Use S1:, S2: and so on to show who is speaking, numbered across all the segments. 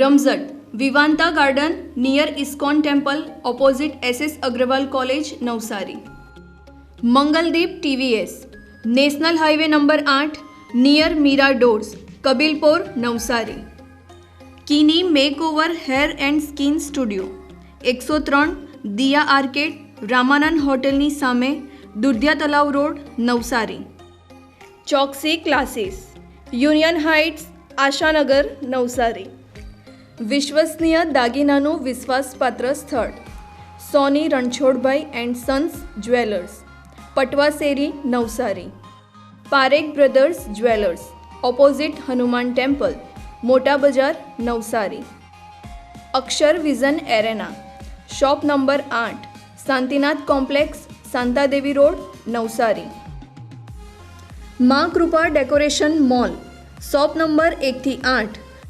S1: Ramzat, Vivanta garden, near ISKCON temple, opposite SS Agarwal college, Navsari. Mangaldeep TVS, national highway number આઠ, near Meera doors, Kabilpor, Navsari. Kini makeover hair and skin studio, એકસો ત્રણ, Diya arcade, Ramanand હોટેલની સામે, Dudhiya Talav road, Navsari. Choksi classes, union heights, Ashanagar, Navsari. વિશ્વસનીય દાગીનાનું વિશ્વાસપાત્ર સ્થળ. Soni Ranchhodbhai and sons jewellers. Patvaseri Navsari. Parekh brothers jewellers. Opposite Hanuman temple. મોટા બજાર, Navsari. Akshar vision arena. Shop number આઠ. Shantinath complex, Shantadevi road, Navsari. Maa Krupa decoration mall. Shop number એકથી આઠ.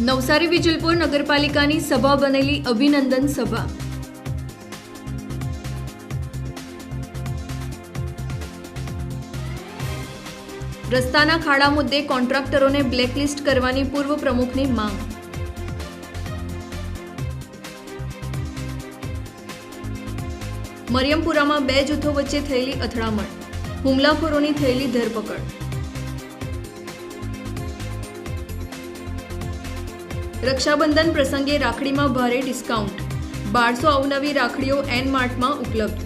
S1: નવસારી વિજલપુર નગરપાલિકાની સભા બનેલી અભિનંદન સભા. રસ્તાના ખાડા મુદ્દે કોન્ટ્રાક્ટરોને બ્લેકલિસ્ટ કરવાની પૂર્વ પ્રમુખની માંગ. મરિયમપુરામાં બે જૂથો વચ્ચે થયેલી અથડામણ. હુમલાખોરોની થયેલી ધરપકડ. રક્ષાબંધન પ્રસંગે રાખડીમાં ભારે ડિસ્કાઉન્ટ. બારસો અવનવી રાખડીઓ એન માર્ટમાં ઉપલબ્ધ.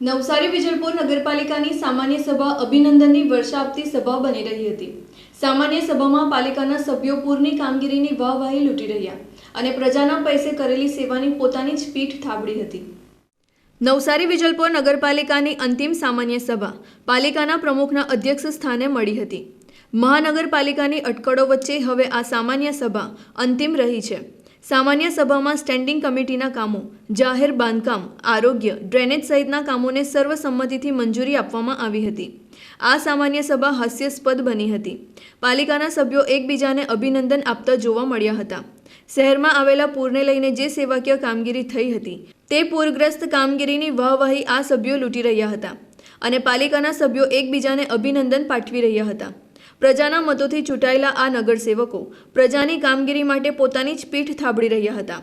S1: નવસારી વિજલપુર નગરપાલિકાની સામાન્ય સભા અભિનંદનની વર્ષા આપતી સભા બની રહી હતી. સામાન્ય સભામાં પાલિકાના સભ્યો પૂરની કામગીરીની વાહવાહી લૂંટી રહ્યા અને પ્રજાના પૈસે કરેલી સેવાની પોતાની જ પીઠ થાબડી હતી. નવસારી વિજલપુર નગરપાલિકાની અંતિમ સામાન્ય સભા પાલિકાના પ્રમુખના અધ્યક્ષ સ્થાને મળી હતી. મહાનગરપાલિકાની અટકળો વચ્ચે હવે આ સામાન્ય સભા અંતિમ રહી છે. સામાન્ય સભામાં સ્ટેન્ડિંગ કમિટીના કામો, જાહેર બાંધકામ, આરોગ્ય, ડ્રેનેજ સહિતના કામોને સર્વસંમતિથી મંજૂરી આપવામાં આવી હતી. આ સામાન્ય સભા હાસ્યાસ્પદ બની હતી. પાલિકાના સભ્યો એકબીજાને અભિનંદન આપતા જોવા મળ્યા હતા. શહેરમાં આવેલા પૂરને લઈને જે સેવાકીય કામગીરી થઈ હતી, તે પૂરગ્રસ્ત કામગીરીની વાહવાહી આ સભ્યો લૂંટી રહ્યા હતા અને પાલિકાના સભ્યો એકબીજાને અભિનંદન પાઠવી રહ્યા હતા. પ્રજાના મતોથી ચૂંટાયેલા આ નગરસેવકો પ્રજાની કામગીરી માટે પોતાની જ પીઠ થાબડી રહ્યા હતા.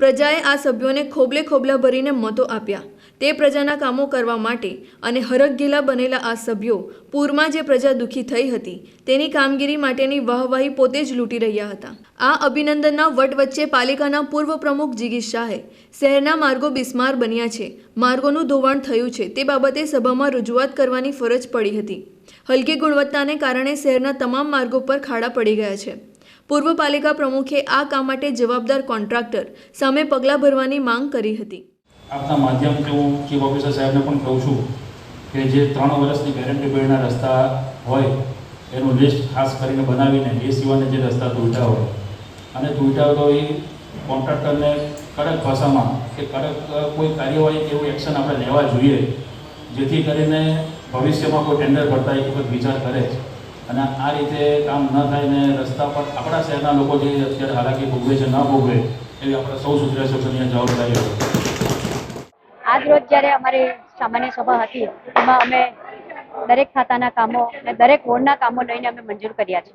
S1: પ્રજાએ આ સભ્યોને ખોબલે ખોબલા ભરીને મતો આપ્યા. તે પ્રજાના કામો કરવા માટે અને હરખઘેલા બનેલા આ સભ્યો પૂરમાં જે પ્રજા દુઃખી થઈ હતી, તેની કામગીરી માટેની વાહવાહી પોતે જ લૂંટી રહ્યા હતા. આ અભિનંદનના વટ વચ્ચે પાલિકાના પૂર્વ પ્રમુખ જીગીશ શાહે શહેરના માર્ગો બિસ્માર બન્યા છે. માર્ગોનું ધોવાણ થયું છે તે બાબતે સભામાં રજૂઆત કરવાની ફરજ પડી હતી. હલકી ગુણવત્તાને કારણે શહેરના તમામ માર્ગો પર ખાડા પડી ગયા છે. પૂર્વ પાલિકા પ્રમુખે આ કામ માટે જવાબદાર કોન્ટ્રાક્ટર સામે પગલાં ભરવાની માંગ કરી હતી.
S2: આપના માધ્યમથી હું ચીફ ઓફિસર સાહેબને પણ કહું છું કે જે ત્રણ વર્ષની ગેરંટી પીરિયડના રસ્તા હોય, એનું લિસ્ટ ખાસ કરીને બનાવીને એ સિવાયના જે રસ્તા તૂટ્યા હોય. અને તૂટ્યા તો એ કોન્ટ્રાક્ટરને કડક ભાષામાં કે કડક કોઈ કાર્યવાહી કે એવું એક્શન આપણે લેવા જોઈએ, જેથી કરીને ભવિષ્યમાં કોઈ ટેન્ડર ભરતા એક વખત વિચાર કરે અને આ રીતે કામ ન થાય ને રસ્તા પર આપણા શહેરના લોકો જે અત્યારે હાલાકી ભોગવે છે, ન ભોગવે, એવી આપણે સૌ સુધરા સૌની જવાબદારી હોય
S3: આજ રોજ જ્યારે અમારી સામાન્ય સભા હતી એમાં અમે દરેક ખાતાના કામો અને દરેક વોર્ડના કામો લઈને અમે મંજૂર કર્યા છે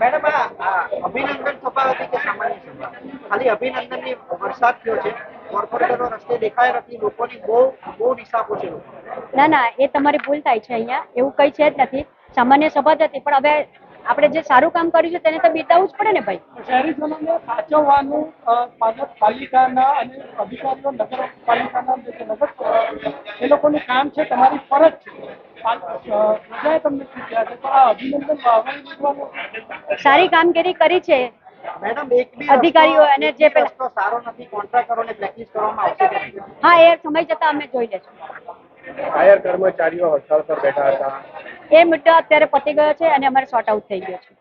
S4: મેડમ આ આ અભિનંદન સભા હતી કે સામાન્ય સભા? ખાલી અભિનંદનની વરસાદ થયો છે. કોર્પોરેટરો રસ્તે દેખાય નથી લોકોની બહુ બહુ નિશાપો છે
S3: ના ના એ તમારી ભૂલ થાય છે અહીંયા. એવું કંઈ છે જ નથી. સામાન્ય સભા જ હતી પણ હવે આપણે જે સારું કામ કર્યું છે તેને તો બિરદાવવું જ પડે ને ભાઈ?
S5: શહેરીજનોને સાચવવાનું નગરપાલિકાના અને અધિકારીઓ નગરપાલિકાના જે છે નગર એ લોકોનું કામ છે તમારી ફરજ છે. પ્રજાએ તમને ચૂક્યા છે તો આ અભિનંદન
S3: સારી કામગીરી કરી છે.
S4: મેડમ એક બી
S3: અધિકારીઓ અને જે પેલા-
S4: સારો નથી કોન્ટ્રાક્ટરોને બ્લેકલિસ્ટ કરવામાં આવશે
S3: હા એ સમય જતા અમે જોઈ લેશું.
S6: ફાયર કર્મચારીઓ હડતાળ પર બેઠા હતા.
S3: એ મુદ્દો અત્યારે પતી ગયો છે અને અમારે શોર્ટ આઉટ થઈ ગયો છે.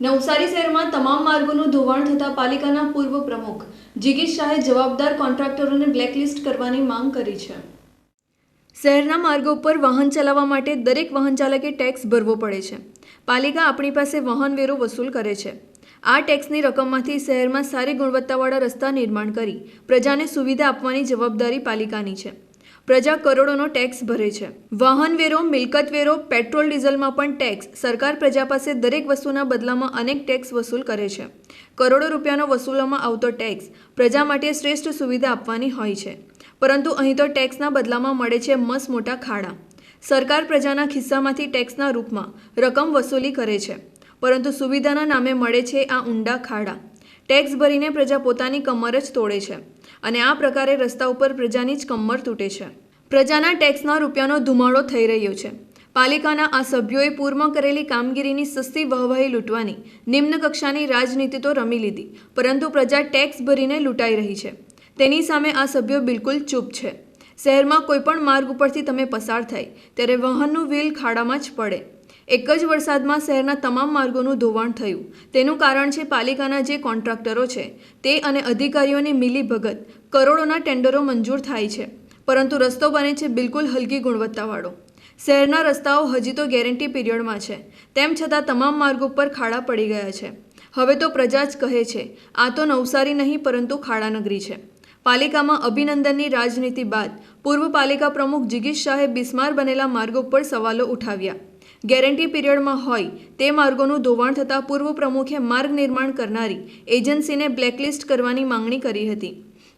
S1: નવસારી શહેરમાં તમામ માર્ગોનું ધોવાણ થતા પાલિકાના પૂર્વ પ્રમુખ જિગીશ શાહે જવાબદાર કોન્ટ્રાક્ટરોને બ્લેકલિસ્ટ કરવાની માંગ કરી છે. શહેરના માર્ગો પર વાહન ચલાવવા માટે દરેક વાહન ચાલકે ટેક્સ ભરવો પડે છે. પાલિકા આપણી પાસે વાહન વેરો વસૂલ કરે છે. આ ટેક્સની રકમમાંથી શહેરમાં સારી ગુણવત્તાવાળા રસ્તા નિર્માણ કરી પ્રજાને સુવિધા આપવાની જવાબદારી પાલિકાની છે. પ્રજા કરોડોનો ટેક્સ ભરે છે. વાહન વેરો મિલકત વેરો પેટ્રોલ, ડીઝલમાં પણ ટેક્સ સરકાર પ્રજા પાસે દરેક વસ્તુના બદલામાં અનેક ટેક્સ વસૂલ કરે છે. કરોડો રૂપિયાનો વસૂલવામાં આવતો ટેક્સ પ્રજા માટે શ્રેષ્ઠ સુવિધા આપવાની હોય છે. પરંતુ અહીં તો ટેક્સના બદલામાં મળે છે મસ મોટા ખાડા. સરકાર પ્રજાના ખિસ્સામાંથી ટેક્સના રૂપમાં રકમ વસૂલી કરે છે. પરંતુ સુવિધાના નામે મળે છે આ ઊંડા ખાડા. ટેક્સ ભરીને પ્રજા પોતાની કમર જ તોડે છે. અને આ પ્રકારે રસ્તા ઉપર પ્રજાની જ કમર તૂટે છે. પ્રજાના ટેક્સના રૂપિયાનો ધુમાડો થઈ રહ્યો છે. પાલિકાના આ સભ્યોએ પૂરમાં કરેલી કામગીરીની સસ્તી વહવાહી લૂંટવાની નિમ્ન કક્ષાની રાજનીતિ તો રમી લીધી, પરંતુ પ્રજા ટેક્સ ભરીને લૂંટાઈ રહી છે. તેની સામે આ સભ્યો બિલકુલ ચૂપ છે. શહેરમાં કોઈપણ માર્ગ ઉપરથી તમે પસાર થાય, ત્યારે વાહનનું વ્હીલ ખાડામાં જ પડે. એક જ વરસાદમાં શહેરના તમામ માર્ગોનું ધોવાણ થયું. તેનું કારણ છે પાલિકાના જે કોન્ટ્રાક્ટરો છે, તે અને અધિકારીઓની મિલીભગત કરોડોના ટેન્ડરો મંજૂર થાય છે, પરંતુ રસ્તો બને છે બિલકુલ હલકી ગુણવત્તાવાળો. શહેરના રસ્તાઓ હજી તો ગેરંટી પિરિયડમાં છે, તેમ છતાં તમામ માર્ગો પર ખાડા પડી ગયા છે. હવે તો પ્રજા જ કહે છે, આ તો નવસારી નહીં, પરંતુ ખાડાનગરી છે. પાલિકામાં અભિનંદનની રાજનીતિ બાદ પૂર્વ પાલિકા પ્રમુખ જિગીશ શાહે બિસ્માર બનેલા માર્ગો પર સવાલો ઉઠાવ્યા. ગેરંટી પીરિયડમાં હોય તે માર્ગોનું ધોવાણ થતાં પૂર્વ પ્રમુખે માર્ગ નિર્માણ કરનારી એજન્સીને બ્લેકલિસ્ટ કરવાની માંગણી કરી હતી.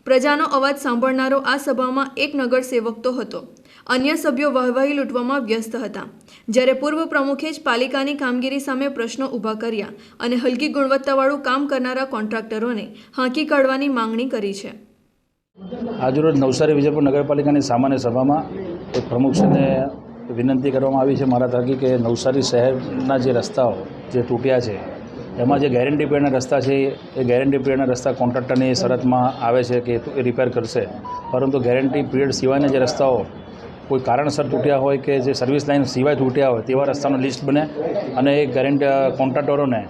S1: પ્રજાનો અવાજ સાંભળનારો આ સભામાં એક નગરસેવક તો હતો. અન્ય સભ્યો વહવાહી લૂંટવામાં વ્યસ્ત હતા. જ્યારે પૂર્વ પ્રમુખે જ પાલિકાની કામગીરી સામે પ્રશ્નો ઊભા કર્યા અને હલકી ગુણવત્તાવાળું કામ કરનારા કોન્ટ્રાક્ટરોને હાંકી કાઢવાની માંગણી કરી છે.
S7: આજરોજ નવસારી વિજયપુર નગરપાલિકાની સામાન્ય સભામાં એક પ્રમુખશ્રીને વિનંતી કરવામાં આવી છે મારા થકી કે નવસારી શહેરના જે રસ્તાઓ જે તૂટ્યા છે, એમાં જે ગેરંટી પીરિયડના રસ્તા છે, એ ગેરંટી પીરિયડના રસ્તા કોન્ટ્રાક્ટરની શરતમાં આવે છે કે એ રિપેર કરશે. પરંતુ ગેરંટી પીરિયડ સિવાયના જે રસ્તાઓ કોઈ કારણસર તૂટ્યા હોય કે જે સર્વિસ લાઇન સિવાય તૂટ્યા હોય તેવા રસ્તાનું લિસ્ટ બને અને એ ગેરંટી કોન્ટ્રાક્ટરોને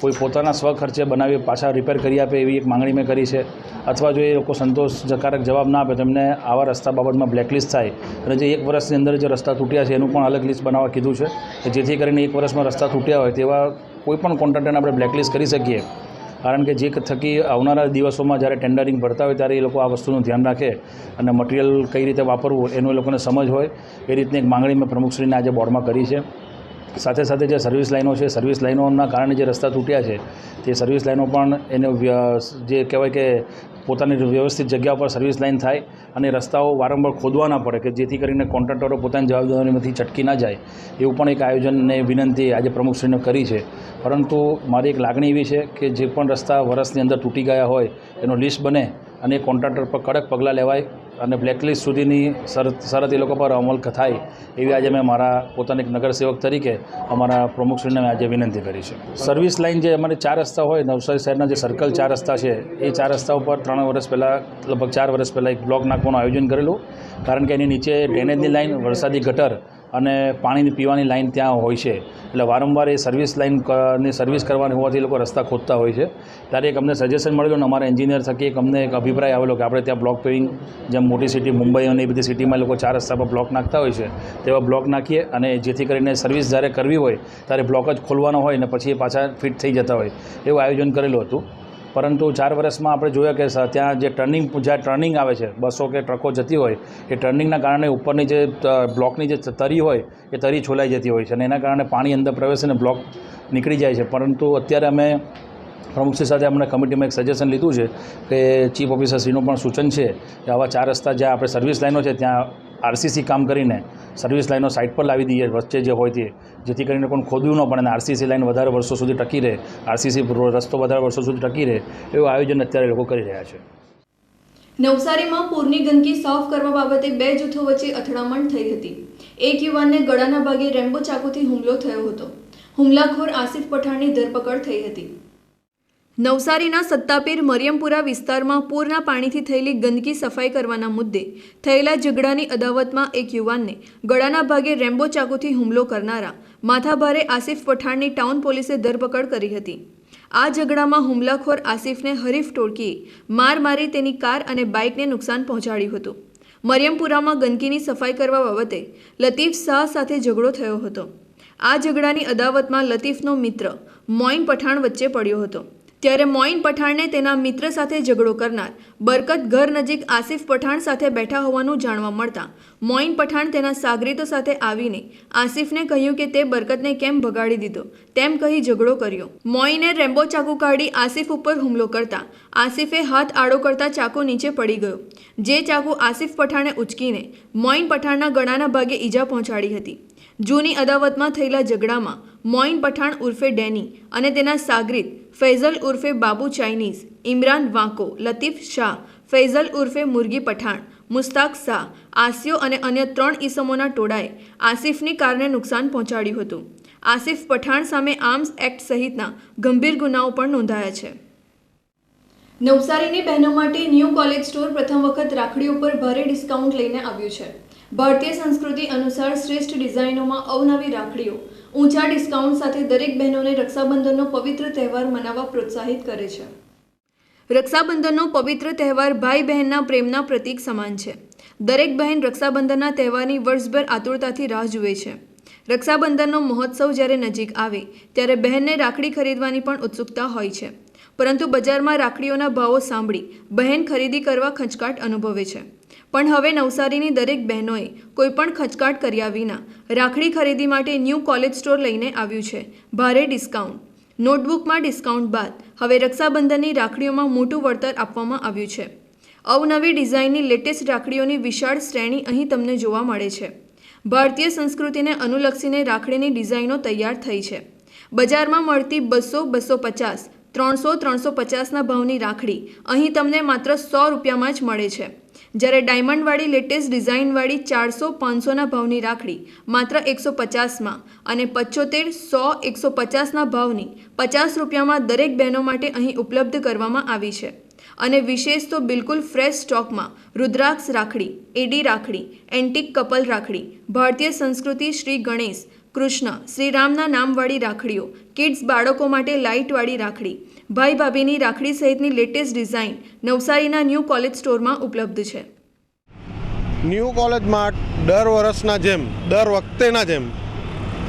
S7: કોઈ પોતાના સ્વખર્ચે બનાવી પાછા રિપેર કરી આપે એવી એક માંગણી મેં કરી છે. અથવા જો એ લોકો સંતોષકારક જવાબ ના આપે, તો એમને આવા રસ્તા બાબતમાં બ્લેકલિસ્ટ થાય. અને જે એક વર્ષની અંદર જે રસ્તા તૂટ્યા છે, એનું પણ અલગ લિસ્ટ બનાવવા કીધું છે કે જેથી કરીને એક વર્ષમાં રસ્તા તૂટ્યા હોય તેવા કોઈપણ કોન્ટ્રાક્ટરને આપણે બ્લેકલિસ્ટ કરી શકીએ. કારણ કે જે થકી આવનારા દિવસોમાં જ્યારે ટેન્ડરિંગ ભરતા હોય, ત્યારે એ લોકો આ વસ્તુનું ધ્યાન રાખે અને મટિરિયલ કઈ રીતે વાપરવું, એનું એ લોકોને સમજ હોય, એ રીતની એક માંગણી મેં પ્રમુખશ્રીને આજે બોર્ડમાં કરી છે. સાથે સાથે જે સર્વિસ લાઈનો છે સર્વિસ લાઈનોના કારણે જે રસ્તા તૂટ્યા છે, તે સર્વિસ લાઈનો પણ એને જે કહેવાય કે પોતાની વ્યવસ્થિત જગ્યા પર સર્વિસ લાઈન થાય અને રસ્તાઓ વારંવાર ખોદવા ના પડે કે જેથી કરીને કોન્ટ્રાક્ટરો પોતાની જવાબદારીમાંથી છટકી ના જાય. એવું પણ એક આયોજનને વિનંતી આજે પ્રમુખશ્રીને કરી છે. પરંતુ મારી એક લાગણી એવી છે કે જે પણ રસ્તા વર્ષની અંદર તૂટી ગયા હોય, એનો લિસ્ટ બને અને કોન્ટ્રાક્ટર પર કડક પગલાં લેવાય અને બ્લેકલિસ્ટ સુધીની શરત શરત એ લોકો પર અમલ થાય એવી આજે મેં મારા પોતાના એક નગરસેવક તરીકે અમારા પ્રમુખશ્રીને આજે વિનંતી કરી છે. સર્વિસ લાઇન જે અમારે ચાર રસ્તા હોય, નવસારી શહેરના જે સર્કલ ચાર રસ્તા છે, એ ચાર રસ્તા ઉપર ત્રણ વર્ષ પહેલાં, લગભગ ચાર વર્ષ પહેલાં એક બ્લોક નાખવાનું આયોજન કરેલું. કારણ કે એની નીચે ડ્રેનેજની લાઇન વરસાદી ગટર અને પાણીની પીવાની લાઇન ત્યાં હોય છે. એટલે વારંવાર એ સર્વિસ લાઇનની સર્વિસ કરવાની હોવાથી એ લોકો રસ્તા ખોદતા હોય છે. ત્યારે એક અમને સજેશન મળ્યું અને અમારા એન્જિનિયર થકી એક અમને એક અભિપ્રાય આવેલો કે આપણે ત્યાં બ્લોક પેવિંગ જેમ મોટી સિટી મુંબઈ અને એ બધી સિટીમાં લોકો ચાર રસ્તા પર બ્લોક નાખતા હોય છે, તેવા બ્લોક નાખીએ અને જેથી કરીને સર્વિસ જ્યારે કરવી હોય, ત્યારે બ્લોક જ ખોલવાનો હોય ને પછી એ પાછા ફિટ થઈ જતા હોય. એવું આયોજન કરેલું હતું. પરંતુ ચાર વર્ષમાં આપણે જોયા કે ત્યાં જે ટર્નિંગ, જ્યાં ટર્નિંગ આવે છે, બસો કે ટ્રકો જતી હોય, એ ટર્નિંગના કારણે ઉપરની જે બ્લોકની જે તરી હોય, એ તરી છોલાઈ જતી હોય છે અને એના કારણે પાણી અંદર પ્રવેશે બ્લોક નીકળી જાય છે. પરંતુ અત્યારે અમે પ્રમુખશ્રી સાથે અમને કમિટીમાં એક સજેશન લીધું છે કે ચીફ ઓફિસરશ્રીનું પણ સૂચન છે કે આવા ચાર રસ્તા જ્યાં આપણે સર્વિસ લાઈનો છે, ત્યાં આરસીસી કામ કરીને સર્વિસ લાઇનો સાઇટ પર લાવી દઈએ, વચ્ચે જે હોય તે, જેથી કરીને પણ ખોદવું ન પડે અને આરસીસી લાઈન વધારે વર્ષો સુધી ટકી રહે, આરસીસી રસ્તો વધારે વર્ષો સુધી ટકી રહે, એવું આયોજન અત્યારે લોકો કરી રહ્યા છે.
S1: નવસારીમાં પૂરની ગંદકી સાફ કરવા બાબતે બે જૂથો વચ્ચે અથડામણ થઈ હતી. એક યુવાનને ગળાના ભાગે રેમ્બો ચાકુથી હુમલો થયો હતો. હુમલાખોર આસિફ પઠાણની ધરપકડ થઈ હતી. નવસારીના સત્તાપીર મરિયમપુરા વિસ્તારમાં પૂરના પાણીથી થયેલી ગંદકી સફાઈ કરવાના મુદ્દે થયેલા ઝઘડાની અદાવતમાં એક યુવાનને ગળાના ભાગે રેમ્બો ચાકુથી હુમલો કરનારા માથાભારે આસિફ પઠાણની ટાઉન પોલીસે ધરપકડ કરી હતી. આ ઝઘડામાં હુમલાખોર આસિફને હરીફ ટોળકીએ માર મારી તેની કાર અને બાઇકને નુકસાન પહોંચાડ્યું હતું. મરિયમપુરામાં ગંદકીની સફાઈ કરવા બાબતે લતીફ શાહ સાથે ઝઘડો થયો હતો. આ ઝઘડાની અદાવતમાં લતીફનો મિત્ર મોઇન પઠાણ વચ્ચે પડ્યો હતો. ત્યારે મોઇન પઠાણને તેના મિત્ર સાથે ઝઘડો કરનાર બરકત ઘર નજીક આસિફ પઠાણ સાથે બેઠા હોવાનું જાણવા મળતા મોઇન પઠાણ તેના સાગરીતો સાથે આવીને આસિફને કહ્યું કે તે બરકતને કેમ ભગાડી દીધો? તેમ કહી ઝઘડો કર્યો. મોઈને રેમ્બો ચાકુ કાઢી આસિફ ઉપર હુમલો કરતા આસિફે હાથ આડો કરતા ચાકુ નીચે પડી ગયો. જે ચાકુ આસિફ પઠાણે ઉચકીને મોઇન પઠાણના ગળાના ભાગે ઈજા પહોંચાડી હતી. જૂની અદાવતમાં થયેલા ઝઘડામાં મોઇન પઠાણ ઉર્ફે ડેની અને તેના સાગરીત ફૈઝલ ઉર્ફે બાબુ ચાઇનીઝ, ઇમરાન વાંકો, લતીફ શાહ, ફૈઝલ ઉર્ફે મુરગી પઠાણ, મુસ્તાક શાહ, આસિયો અને અન્ય ત્રણ ઈસમોના ટોળાએ આસિફની કારને નુકસાન પહોંચાડ્યું હતું. આસિફ પઠાણ સામે આર્મ્સ એક્ટ સહિતના ગંભીર ગુનાઓ પણ નોંધાયા છે. નવસારીની બહેનો માટે ન્યૂ કોલેજ સ્ટોર પ્રથમ વખત રાખડી ઉપર ભારે ડિસ્કાઉન્ટ લઈને આવ્યું છે. ભારતીય સંસ્કૃતિ અનુસાર શ્રેષ્ઠ ડિઝાઇનોમાં અવનવી રાખડીઓ, ઊંચા ડિસ્કાઉન્ટ સાથે દરેક બહેનોને રક્ષાબંધનનો પવિત્ર તહેવાર મનાવવા પ્રોત્સાહિત કરે છે. રક્ષાબંધનનો પવિત્ર તહેવાર ભાઈ બહેનના પ્રેમના પ્રતીક સમાન છે. દરેક બહેન રક્ષાબંધનના તહેવારની વર્ષભર આતુરતાથી રાહ જુએ છે. રક્ષાબંધનનો મહોત્સવ જ્યારે નજીક આવે, ત્યારે બહેનને રાખડી ખરીદવાની પણ ઉત્સુકતા હોય છે. પરંતુ બજારમાં રાખડીઓના ભાવો સાંભળી બહેન ખરીદી કરવા ખચકાટ અનુભવે છે. પણ હવે નવસારીની દરેક બહેનોએ કોઈપણ ખચકાટ કર્યા વિના રાખડી ખરીદી માટે ન્યૂ કોલેજ સ્ટોર લઈને આવ્યું છે. ભારે ડિસ્કાઉન્ટ. નોટબુકમાં ડિસ્કાઉન્ટ બાદ હવે રક્ષાબંધનની રાખડીઓમાં મોટું વળતર આપવામાં આવ્યું છે. અવનવી ડિઝાઇનની લેટેસ્ટ રાખડીઓની વિશાળ શ્રેણી અહીં તમને જોવા મળે છે. ભારતીય સંસ્કૃતિને અનુલક્ષીને રાખડીની ડિઝાઇનો તૈયાર થઈ છે. બજારમાં મળતી બસો બસો પચાસ ત્રણસો ત્રણસો પચાસના ભાવની રાખડી અહીં તમને માત્ર સો રૂપિયામાં જ મળે છે. જ્યારે ડાયમંડવાળી લેટેસ્ટ ડિઝાઇનવાળી ચારસો, પાંચસોના ભાવની રાખડી માત્ર એકસો પચાસમાં અને પચોતેર, સો, એકસો પચાસના ભાવની પચાસ રૂપિયામાં દરેક બહેનો માટે અહીં ઉપલબ્ધ કરવામાં આવી છે. અને વિશેષ તો બિલકુલ ફ્રેશ સ્ટોકમાં રુદ્રાક્ષ રાખડી, એડી રાખડી, એન્ટિક કપલ રાખડી, ભારતીય સંસ્કૃતિ શ્રી ગણેશ કૃષ્ણ, શ્રીરામના નામવાળી રાખડીઓ, કિડ્સ બાળકો માટે લાઇટવાળી રાખડી, ભાઈ ભાભીની રાખડી સહિતની લેટેસ્ટ ડિઝાઇન નવસારીના ન્યૂ કોલેજ સ્ટોરમાં ઉપલબ્ધ છે.
S8: ન્યૂ કોલેજમાં દર વર્ષના જેમ, દર વખતેના જેમ,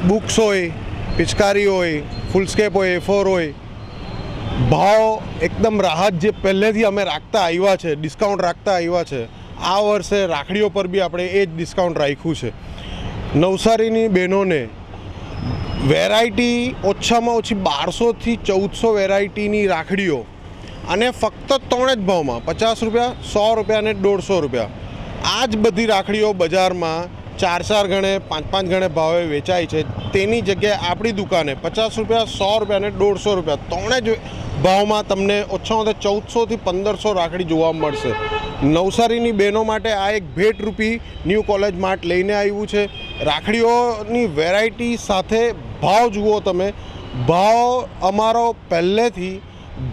S8: બુક્સ હોય, પિચકારી હોય, ફૂલસ્કેપ હોય એ ફોર હોય, ભાવ એકદમ રાહત જે પહેલેથી અમે રાખતા આવ્યા છે, ડિસ્કાઉન્ટ રાખતા આવ્યા છે, આ વર્ષે રાખડીઓ પર બી આપણે એ જ ડિસ્કાઉન્ટ રાખ્યું છે. નવસારીની બહેનોને વેરાયટી ઓછામાં ઓછી બારસોથી ચૌદસો વેરાયટીની રાખડીઓ અને ફક્ત ત્રણ જ ભાવમાં પચાસ રૂપિયા, સો રૂપિયા અને દોઢસો રૂપિયા. આ જ બધી રાખડીઓ બજારમાં ચાર ચાર ગણે, પાંચ પાંચ ગણે ભાવે વેચાય છે. તેની જગ્યાએ આપણી દુકાને પચાસ રૂપિયા, સો રૂપિયા અને દોઢસો રૂપિયા ત્રણે જ ભાવમાં તમને ઓછામાં ઓછા ચૌદસોથી પંદરસો રાખડી જોવા મળશે. નવસારીની બહેનો માટે આ એક ભેટરૂપી ન્યૂ કોલેજ માર્ટ લઈને આવ્યું છે. રાખડીઓની વેરાયટી સાથે ભાવ જુઓ તમે, ભાવ અમારો પહેલેથી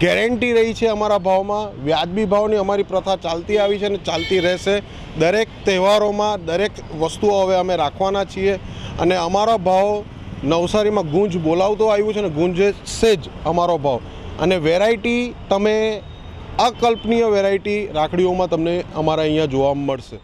S8: ગેરંટી રહી છે અમારા ભાવમાં. વ્યાજબી ભાવની અમારી પ્રથા ચાલતી આવી છે અને ચાલતી રહેશે. દરેક તહેવારોમાં દરેક વસ્તુઓ હવે અમે રાખવાના છીએ અને અમારો ભાવ નવસારીમાં ગુંજ બોલાવતો આવ્યું છે અને ગુંજશે જ અમારો ભાવ. અને વેરાયટી તમે અકલ્પનીય વેરાયટી રાખડીઓમાં તમને અમારા અહીંયા જોવા મળશે.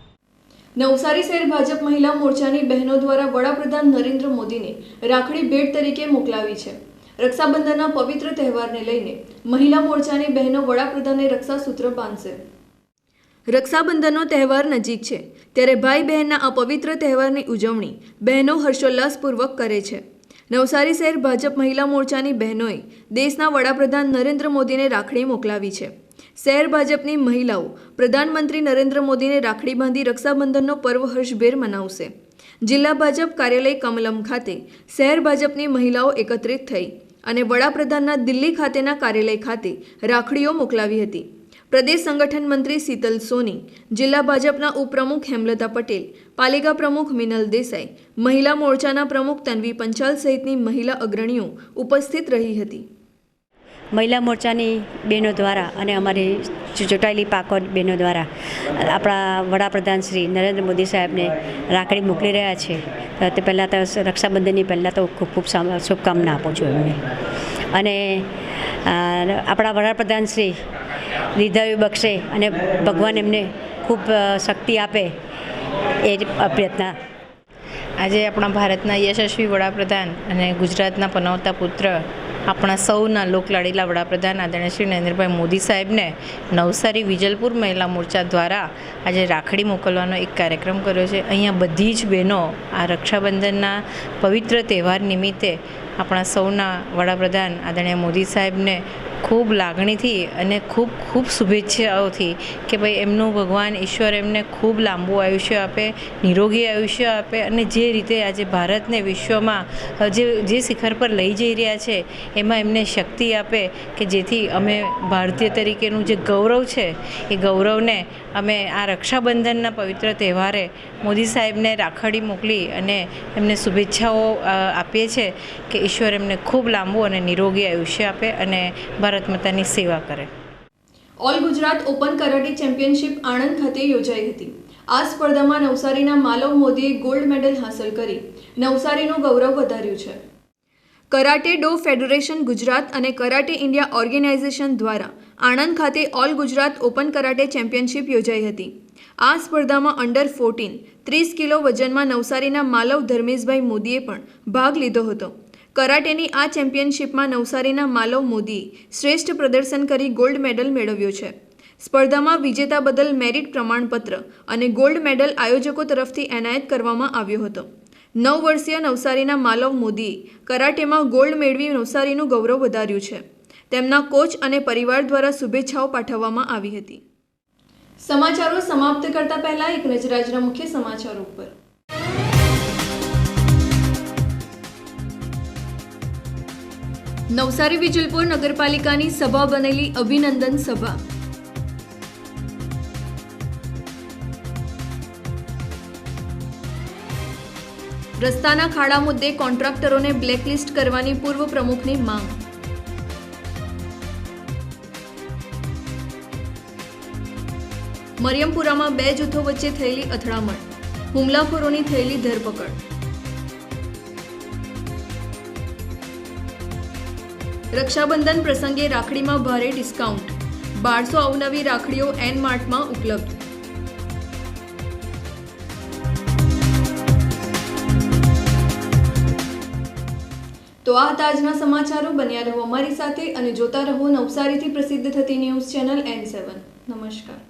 S1: નવસારી શહેર ભાજપ મહિલા મોરચાની બહેનો દ્વારા વડાપ્રધાન નરેન્દ્ર મોદીને રાખડી ભેટ તરીકે મોકલાવી છે. રક્ષાબંધનના પવિત્ર તહેવારને લઈને મહિલા મોરચાની બહેનો વડાપ્રધાનને રક્ષાસૂત્ર બાંધશે. રક્ષાબંધનનો તહેવાર નજીક છે, ત્યારે ભાઈ બહેનના આ પવિત્ર તહેવારની ઉજવણી બહેનો હર્ષોલ્લાસપૂર્વક કરે છે. નવસારી શહેર ભાજપ મહિલા મોરચાની બહેનોએ દેશના વડાપ્રધાન નરેન્દ્ર મોદીને રાખડી મોકલાવી છે. શહેર ભાજપની મહિલાઓ પ્રધાનમંત્રી નરેન્દ્ર મોદીને રાખડી બાંધી રક્ષાબંધનનો પર્વ હર્ષભેર મનાવશે. જિલ્લા ભાજપ કાર્યાલય કમલમ ખાતે શહેર ભાજપની મહિલાઓ એકત્રિત થઈ અને વડાપ્રધાનના દિલ્હી ખાતેના કાર્યાલય ખાતે રાખડીઓ મોકલાવી હતી. પ્રદેશ સંગઠન મંત્રી શીતલ સોની, જિલ્લા ભાજપના ઉપપ્રમુખ હેમલતા પટેલ, પાલિકા પ્રમુખ મિનલ દેસાઈ, મહિલા મોરચાના પ્રમુખ તન્વી પંચાલ સહિતની મહિલા અગ્રણીઓ ઉપસ્થિત રહી હતી.
S3: મહિલા મોરચાની બહેનો દ્વારા અને અમારી ચૂંટાયેલી પાકોડ બહેનો દ્વારા આપણા વડાપ્રધાન શ્રી નરેન્દ્ર મોદી સાહેબને રાખડી મોકલી રહ્યા છે. તે પહેલાં તો રક્ષાબંધનની પહેલાં તો ખૂબ ખૂબ શુભકામના આપું છું એમને. અને આપણા વડાપ્રધાન શ્રી હૃદય બક્ષે અને ભગવાન એમને ખૂબ શક્તિ આપે એ જ પ્રયત્ન
S9: આજે આપણા ભારતના યશસ્વી વડાપ્રધાન અને ગુજરાતના પનવતા પુત્ર આપણા સૌના લોકલાડીલા વડાપ્રધાન આદરણીય શ્રી નરેન્દ્રભાઈ મોદી સાહેબને નવસારી વિજલપુર મહિલા મોરચા દ્વારા આજે રાખડી મોકલવાનો એક કાર્યક્રમ કર્યો છે. અહીંયા બધી જ બહેનો આ રક્ષાબંધનના પવિત્ર તહેવાર નિમિત્તે આપણા સૌના વડાપ્રધાન આદરણીય મોદી સાહેબને ખૂબ લાગણીથી અને ખૂબ ખૂબ શુભેચ્છાઓથી કે ભાઈ એમનું ભગવાન ઈશ્વર એમને ખૂબ લાંબુ આયુષ્ય આપે, નિરોગી આયુષ્ય આપે અને જે રીતે આજે ભારતને વિશ્વમાં જે જે શિખર પર લઈ જઈ રહ્યા છે, એમાં એમને શક્તિ આપે કે જેથી અમે ભારતીય તરીકેનું જે ગૌરવ છે, એ ગૌરવને અમે આ રક્ષાબંધનના પવિત્ર તહેવારે મોદી સાહેબને રાખડી મોકલી અને એમને શુભેચ્છાઓ આપીએ છીએ કે ઈશ્વર એમને ખૂબ લાંબુ અને નિરોગી આયુષ્ય આપે અને ભારત માતાની સેવા કરે.
S1: All Gujarat open karate championship Anand ખાતે યોજાઈ હતી. આ સ્પર્ધામાં નવસારીના માલવ મોદીએ ગોલ્ડ મેડલ હાંસલ કરી. નવસારીનું ગૌરવ વધાર્યું છે. કરાટે ડો ફેડરેશન ગુજરાત અને કરાટે ઇન્ડિયા ઓર્ગેનાઇઝેશન દ્વારા આણંદ ખાતે all Gujarat open karate championship યોજાઈ હતી. આ સ્પર્ધામાં અંડર ફોર્ટીન, ત્રીસ કિલો વજનમાં નવસારીના માલવ ધર્મેશભાઈ મોદીએ પણ ભાગ લીધો હતો. કરાટેની આ ચેમ્પિયનશિપમાં નવસારીના માલવ મોદીએ શ્રેષ્ઠ પ્રદર્શન કરી ગોલ્ડ મેડલ મેળવ્યો છે. સ્પર્ધામાં વિજેતા બદલ મેરિટ પ્રમાણપત્ર અને ગોલ્ડ મેડલ આયોજકો તરફથી એનાયત કરવામાં આવ્યો હતો. નવ વર્ષીય નવસારીના માલવ મોદીએ કરાટેમાં ગોલ્ડ મેળવી નવસારીનું ગૌરવ વધાર્યું છે. તેમના કોચ અને પરિવાર દ્વારા શુભેચ્છાઓ પાઠવવામાં આવી હતી. સમાચારો સમાપ્ત કરતા પહેલા એક નજર આજના મુખ્ય સમાચારો પર નવસારી વિજલપુર નગરપાલિકાની સભા બનેલી અભિનંદન સભા. રસ્તાના ખાડા મુદ્દે કોન્ટ્રાક્ટરોને બ્લેકલિસ્ટ કરવાની પૂર્વ પ્રમુખની માંગ. મરિયમપુરામાં બે જૂથો વચ્ચે થયેલી અથડામણ. હુમલાખોરોની થયેલી ધરપકડ. રક્ષાબંધન પ્રસંગે રાખડીમાં ભારે ડિસ્કાઉન્ટ. બારસો અવનવી રાખડીઓ એન માર્ટમાં ઉપલબ્ધ. તો આ હતા આજના સમાચારો. બન્યા રહો અમારી સાથે અને જોતા રહો નવસારીથી પ્રસિદ્ધ થતી ન્યૂઝ ચેનલ એન સેવન. નમસ્કાર.